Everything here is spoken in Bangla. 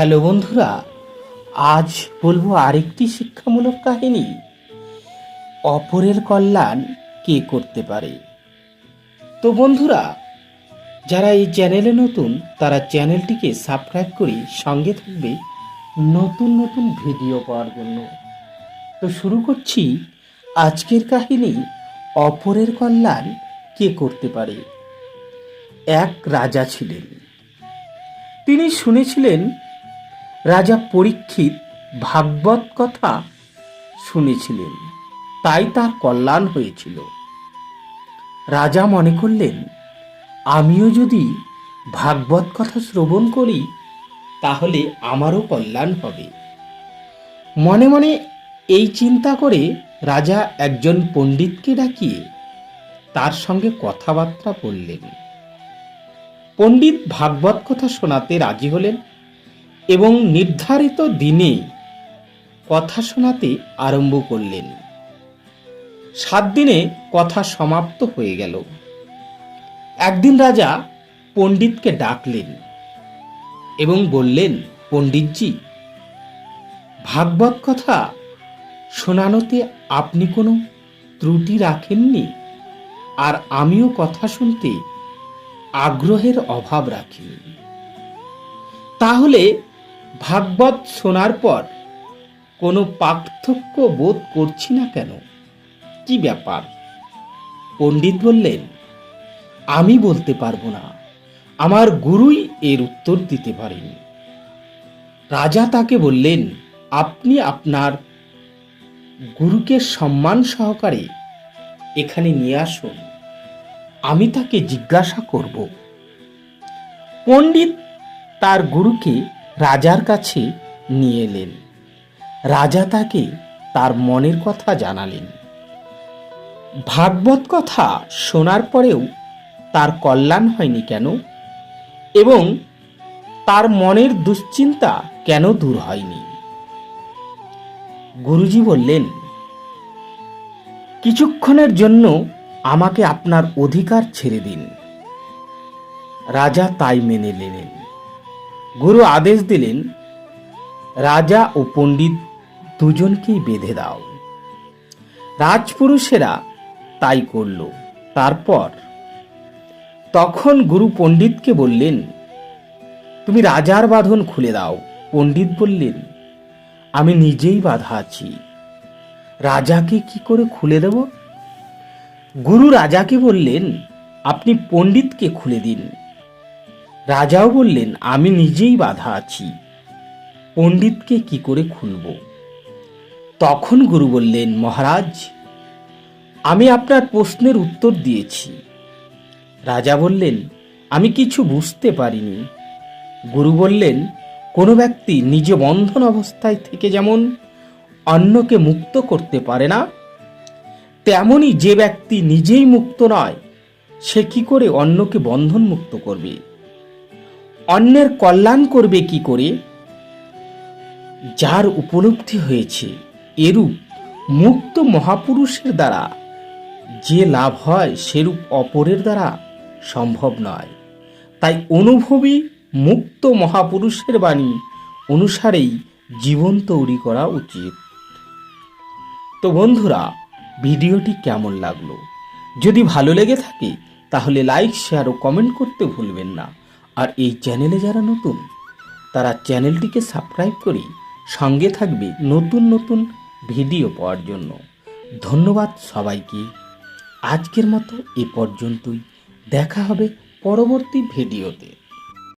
হ্যালো বন্ধুরা, আজ বলব আরেকটি শিক্ষামূলক কাহিনী। অপরের কল্যাণ কে করতে পারে? তো বন্ধুরা, যারা এই চ্যানেলে নতুন, তারা চ্যানেলটিকে সাবস্ক্রাইব করে সঙ্গে থাকবে নতুন নতুন ভিডিও পাওয়ার জন্য। তো শুরু করছি আজকের কাহিনী, অপরের কল্যাণ কে করতে পারে? এক রাজা ছিলেন। তিনি শুনেছিলেন রাজা পরীক্ষিত ভাগবত কথা শুনেছিলেন। তাই তার কল্যাণ হয়েছিল। রাজা মনে করলেন, আমিও যদি ভাগবত কথা শ্রবণ করি, তাহলে আমারও কল্যাণ হবে। মনে মনে এই চিন্তা করে রাজা একজন পণ্ডিতকে ডাকিয়ে তার সঙ্গে কথাবার্তা বললেন। পণ্ডিত ভাগবত কথা শোনাতে রাজি হলেন। এবং নির্ধারিত দিনে কথা শোনাতে আরম্ভ করলেন। সাত দিনে কথা সমাপ্ত হয়ে গেল। একদিন রাজা পণ্ডিতকে ডাকলেন এবং বললেন, পণ্ডিতজি, ভাগবত কথা শোনানোতে আপনি কোনো ত্রুটি রাখেননি? আর আমিও কথা শুনতে আগ্রহের অভাব রাখি তাহলে ভাগবত শোনার পর কোনো পার্থক্য বোধ করছি না কেন? কি ব্যাপার? পণ্ডিত বললেন, আমি বলতে পারব না, আমার গুরুই এর উত্তর দিতে পারেন। রাজা তাকে বললেন, আপনি আপনার গুরুকে সম্মান সহকারে এখানে নিয়ে আসুন, আমি তাকে জিজ্ঞাসা করব। পণ্ডিত তার গুরুকে রাজার কাছে নিয়ে এলেন। রাজা তাকে তার মনের কথা জানালেন। ভাগবত কথা শোনার পরেও তার কল্যাণ হয়নি কেন? এবং তার মনের দুশ্চিন্তা কেন দূর হয়নি? গুরুজি বললেন, কিছুক্ষণের জন্য আমাকে আপনার অধিকার ছেড়ে দিন। রাজা তাই মেনে নিলেন। গুরু আদেশ দিলেন, রাজা ও পণ্ডিত দুজনকেই বেঁধে দাও। রাজপুরুষেরা তাই করল। তারপর তখন গুরু পণ্ডিতকে বললেন, তুমি রাজার বাঁধন খুলে দাও। পণ্ডিত বললেন, আমি নিজেই বাধা আছি। রাজাকে কি করে খুলে দেব? গুরু রাজাকে বললেন, আপনি পণ্ডিতকে খুলে দিন। রাজাও বললেন, আমি নিজেই বাধা আছি। পণ্ডিতকে কি করে খুলব তখন গুরু বললেন, মহারাজ, আমি আপনার প্রশ্নের উত্তর দিয়েছি। রাজা বললেন, আমি কিছু বুঝতে পারিনি। গুরু বললেন, কোনো ব্যক্তি নিজে বন্ধন অবস্থায় থেকে যেমন অন্যকে মুক্ত করতে পারে না, তেমনি যে ব্যক্তি নিজেই মুক্ত নয়, সে কি করে অন্যকে বন্ধন মুক্ত করবে? অন্যের কল্যাণ করবে কি করে? যার উপলব্ধি হয়েছে এরূপ মুক্ত মহাপুরুষের দ্বারা যে লাভ হয় সেরূপ অপরের দ্বারা সম্ভব নয়। তাই অনুভবী মুক্ত মহাপুরুষের বাণী অনুসারেই জীবন তৈরি করা উচিত। তো বন্ধুরা, ভিডিওটি কেমন লাগল? যদি ভালো লেগে থাকে, তাহলে লাইক, শেয়ার ও কমেন্ট করতে ভুলবেন না। আর এই চ্যানেলে যারা নতুন, তারা চ্যানেলটিকে সাবস্ক্রাইব করে সঙ্গে থাকবে নতুন নতুন ভিডিও পাওয়ার জন্য। ধন্যবাদ সবাইকে। আজকের মতো এ পর্যন্তই। দেখা হবে পরবর্তী ভিডিওতে।